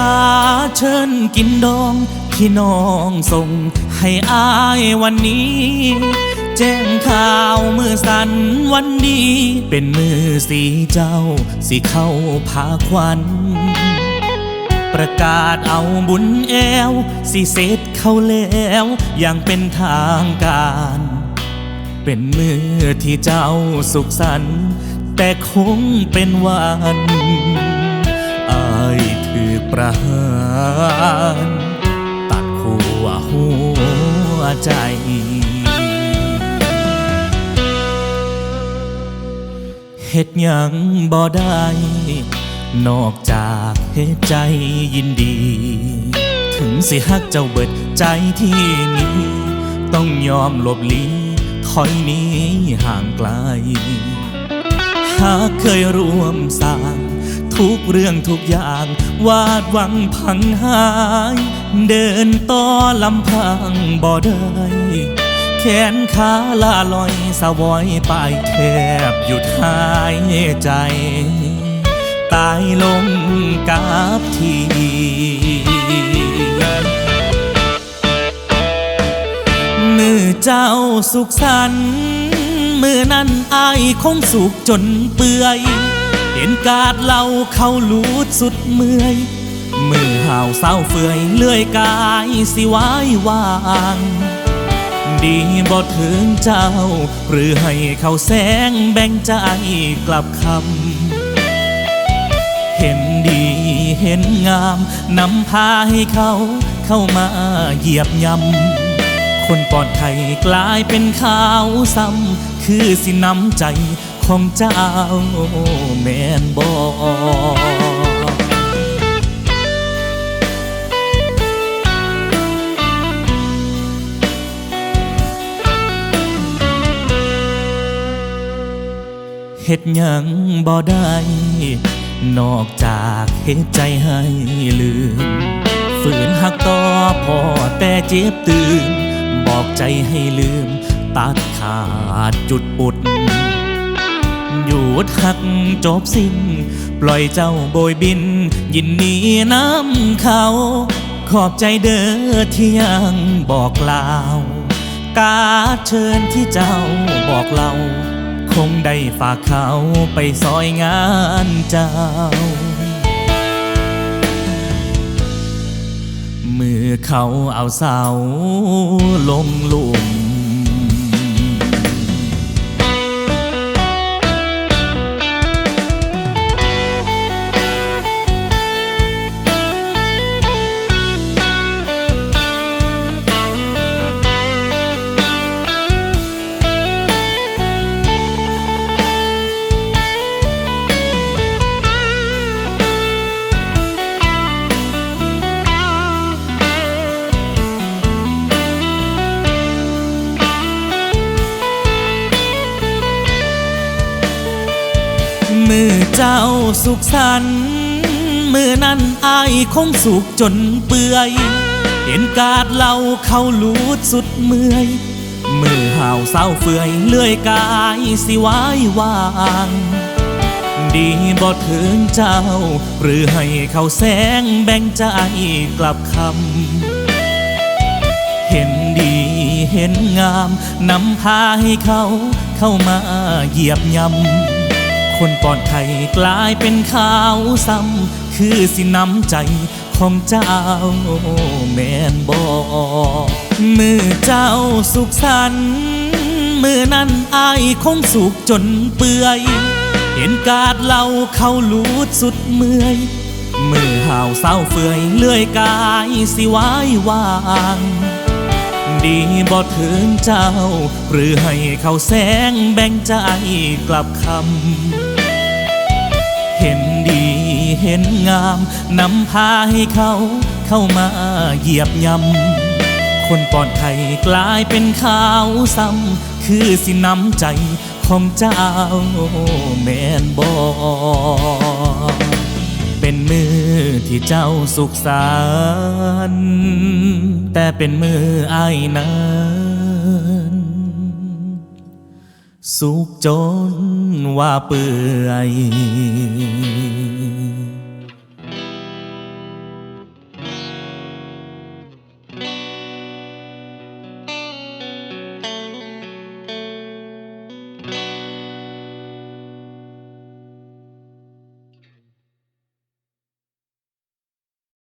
กาเชิญกินดองที่น้องส่งให้อายวันนี้ แจ้งข่าวมือสันวันนี้ เป็นมือสีเจ้าสิเข้าพาควันประกาศเอาบุญแอว สิเสร็จเข้าแล้วอย่างเป็นทางการ เป็นมือที่เจ้าสุขสันต์แต่คงเป็นวัน ถือประหารตัดขัวหัวใจเฮ็ดยังบ่ได้ นอกจากเฮ็ดใจยินดี ถึงสิฮักเจ้าเบิดใจที่มีต้องยอมหลบลีถอยหนี้ห่างไกลหากเคยร่วมสร้าง ทุกเรื่องทุกอย่าง วาดหวังพังหาย เดินต่อลำพังบ่ได้แขนขาลาลอยสวอยปลายแทบหยุดหายใจ ตายลงกับทีมือเจ้าสุขสันต์มือนั้นอายคงสุขจนเปื่อย เห็นกาดเล่าเขาลูดสุดเมื่อยมือห่าวเศร้าเฟื่อยเลื่อยกายสิวายวาง ดีบ่ถึงเจ้า หรือให้เขาแสงแบ่งใจกลับคำ เห็นดีเห็นงามนำพาให้เขาเข้ามาเหยียบยำคนปอดภัยกลายเป็นขาวซ้ำคือสินำใจ ของเจ้าแม่นบอเฮ็ดหยังบ่ได้ นอกจากเฮ็ดใจให้ลืม ฝืนหักต่อพอแต่เจ็บตื่น บอกใจให้ลืม ตัดขาดจุดปุด หยุดหักจบสิ้น ปล่อยเจ้าโบยบิน ยินดีน้ำเขา ขอบใจเด้อที่ยังบอกลาว กาเชิญที่เจ้าบอกเรา คงได้ฝากเขาไปซอยงานเจ้ามือเขาเอาเสาลงลุม มือเจ้าสุขสันมือนั้นอายคงสุขจนเปื่อย เห็นกาดเหล่าเขาลูดสุดเมื่อย มือห่าวเศร้าเฟื่อยเลื่อยกายสิวายวางดีบ่ถึงเจ้า หรือให้เขาแสงแบ่งใจกลับคำ เห็นดีเห็นงามนำพาให้เขาเข้ามาเหยียบยำ คนปลอดภัยกลายเป็นข่าวซ้ำคือสิน้ำใจของเจ้าแม่นบอมือเจ้าสุขสันมือนั้นอายคงสุขจนเปื่อย เห็นกาดเหล่าเขาลูดสุดเมื่อยมือห่าวเศร้าเฟื่อยเลื่อยกายสิวายวางดีบ่ถึงเจ้า หรือให้เขาแสงแบ่งใจกลับคำ เห็นงาม นำพาให้เขาเข้ามาเหยียบยำ คนปอดภัยกลายเป็นขาวซ้ำ คือสิน้ำใจของเจ้าแมนบอเป็นมือที่เจ้าสุขสันแต่เป็นมือไอ้ายนั้นสุขจนว่าเปื่อย